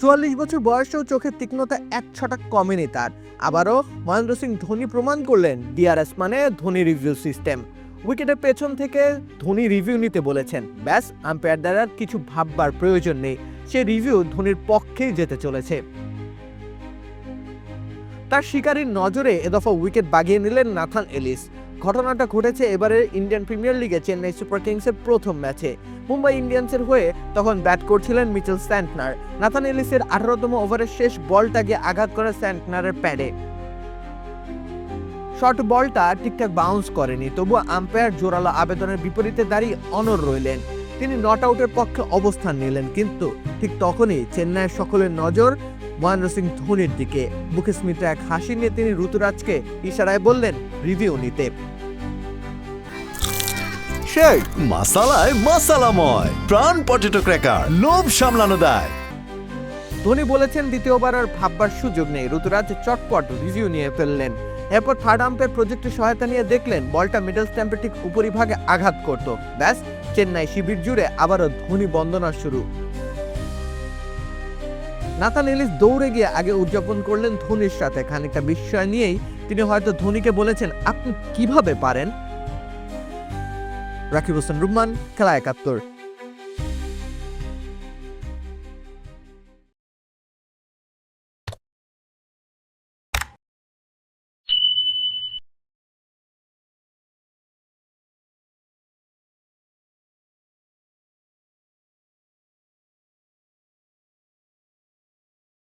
চুয়াল্লিশ বছর বয়সেও চোখের তীক্ষ্ণতা এক ছটাক কমেনি তার। আবারও মহেন্দ্র সিং ধোনি প্রমাণ করলেন ডিআরএস মানে ধোনি রিভিউ সিস্টেম। উইকেটের পেছন থেকে ধোনি রিভিউ নিতে বলেছেন। ব্যাস আম্পায়ার দ্বারা কিছু ভাববার প্রয়োজন নেই। সে রিভিউ ধোনির পক্ষেই যেতে চলেছে। তার শিকারীর নজরে এ দফা উইকেট বাগিয়ে নিলেন নাথান এলিস। ঘটনাটা ঘটেছে এবারের ইন্ডিয়ান প্রিমিয়ার লিগে চেন্নাই সুপার কিংসের প্রথম ম্যাচে। মুম্বাই ইন্ডিয়ান্সের হয়ে তখন ব্যাট করছিলেন মিচেল স্যান্টনার। নাথান এলিসের আঠারোতম ওভারের শেষ বলটাকে আঘাত করে স্যান্টনারের প্যাডে। শর্ট বলটা ঠিকঠাক বাউন্স করেনি, তবু আম্পায়ার জোরালো আবেদনের বিপরীতে দাঁড়িয়ে অনর রইলেন। তিনি নট আউটের পক্ষে অবস্থান নিলেন, কিন্তু ঠিক তখনই চেন্নাইয়ের সকলের নজর মহেন্দ্র সিং ধোনির দিকে। মুখে স্মিত এক হাসি নিয়ে তিনি ঋতুরাজকে ইশারায় বললেন রিভিউ নিতে। সেই মাসালায় মাসালাময় প্রাণ পটেটো ক্র্যাকার লোভ সামলানো দেয়। ধোনি বলেছেন দ্বিতীয়বার আর ভাববার সুযোগ নেই। ঋতুরাজ চটপট রিভিউ নিয়ে ফেললেন। এরপর থার্ড আম্পের প্রজেক্টের সহায়তা নিয়ে দেখলেন বলটা মিডল স্ট্যাম্পের ঠিক উপরিভাগে আঘাত করত। ব্যাস চেন্নাই শিবির জুড়ে আবারও ধোনি বন্দনা শুরু। নাতান এলিস দৌড়ে গিয়ে আগে উদযাপন করলেন ধোনির সাথে। খানিকটা বিস্ময় নিয়েই তিনি হয়তো ধোনিকে বলেছেন, আপনি কীভাবে পারেন? রাকিব হোসেন, রুম্মান, খেলা একাত্তর।